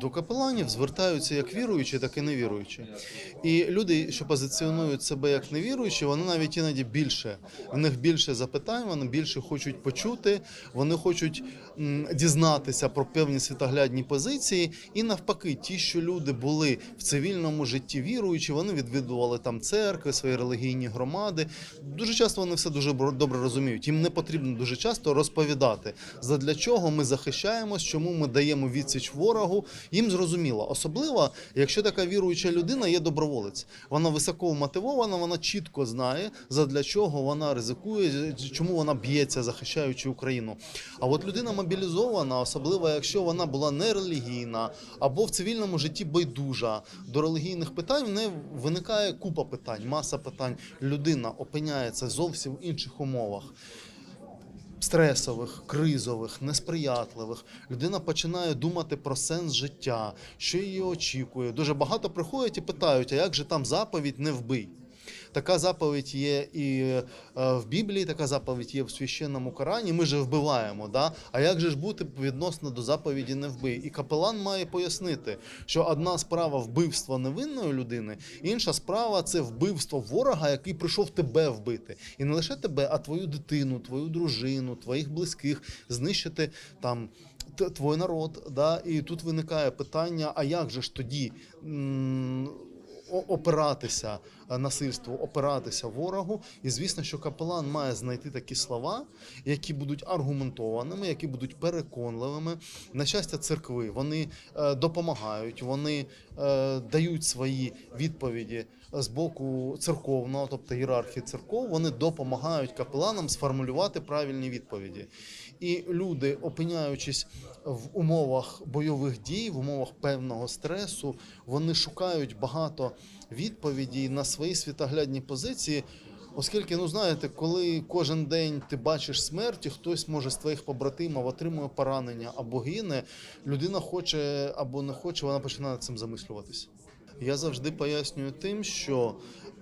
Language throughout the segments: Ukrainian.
До капеланів звертаються як віруючі, так і невіруючі. І люди, що позиціонують себе як невіруючі, вони навіть іноді більше. В них більше запитань, вони більше хочуть почути, вони хочуть дізнатися про певні світоглядні позиції. І навпаки, ті, що люди були в цивільному житті віруючі, вони відвідували там церкви, свої релігійні громади. Дуже часто вони все дуже добре розуміють. Їм не потрібно дуже часто розповідати, задля чого ми захищаємось, чому ми даємо відсіч ворогу. Їм зрозуміло, особливо, якщо така віруюча людина є доброволець. Вона високо мотивована, вона чітко знає, задля чого вона ризикує, чому вона б'ється, захищаючи Україну. А от людина мобілізована, особливо якщо вона була нерелігійна або в цивільному житті байдужа до релігійних питань, в неї виникає купа питань, маса питань. Людина опиняється зовсім в інших умовах стресових, кризових, несприятливих. Людина починає думати про сенс життя, що її очікує. Дуже багато приходять і питають, а як же там заповідь не вбий? Така заповідь є і е, в Біблії, така заповідь є в священному Корані. Ми же вбиваємо. Да? А як же ж бути відносно до заповіді не вбий? І капелан має пояснити, що одна справа вбивства невинної людини, інша справа це вбивство ворога, який прийшов тебе вбити. І не лише тебе, а твою дитину, твою дружину, твоїх близьких знищити там. т- Твій народ, да, і тут виникає питання: а як же ж тоді м, опиратися насильству, опиратися ворогу? І звісно, що капелан має знайти такі слова, які будуть аргументованими, які будуть переконливими. На щастя, церкви вони е, допомагають, вони е, дають свої відповіді з боку церковного, тобто ієрархії церков, вони допомагають капеланам сформулювати правильні відповіді. І люди, опиняючись в умовах бойових дій, в умовах певного стресу, вони шукають багато відповідей на свої світоглядні позиції. Оскільки, ну знаєте, коли кожен день ти бачиш смерть, і хтось може з твоїх побратимів отримує поранення або гине, людина хоче або не хоче, вона починає цим замислюватися. Я завжди пояснюю тим, що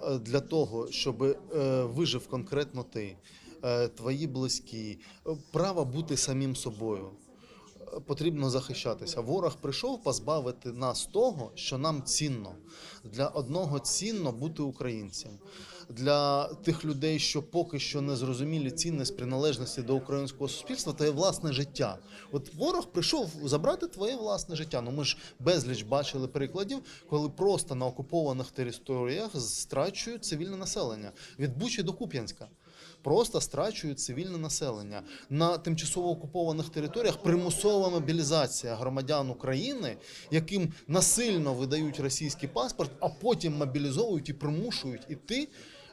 е, для того, щоб е, вижив конкретно ти, е, твої близькі, право бути самим собою. Потрібно захищатися. Ворог прийшов позбавити нас того, що нам цінно. Для одного цінно бути українцем. Для тих людей, що поки що не зрозуміли цінність приналежності до українського суспільства, то є власне життя. От ворог прийшов забрати твоє власне життя. Ну ми ж безліч бачили прикладів, коли просто на окупованих територіях страчують цивільне населення від Бучі до Куп'янська. Просто страчують цивільне населення на тимчасово окупованих територіях. Примусова мобілізація громадян України, яким насильно видають російський паспорт, а потім мобілізовують і примушують іти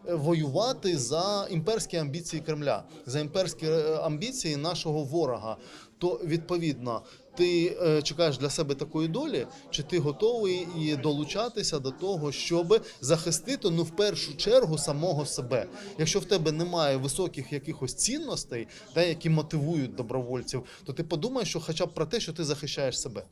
е, воювати за імперські амбіції Кремля, за імперські е, амбіції нашого ворога. То відповідно, ти е, чекаєш для себе такої долі, чи ти готовий і долучатися до того, щоб захистити ну в першу чергу самого себе. Якщо в тебе немає високих якихось цінностей, та які мотивують добровольців, то ти подумаєш, що хоча б про те, що ти захищаєш себе.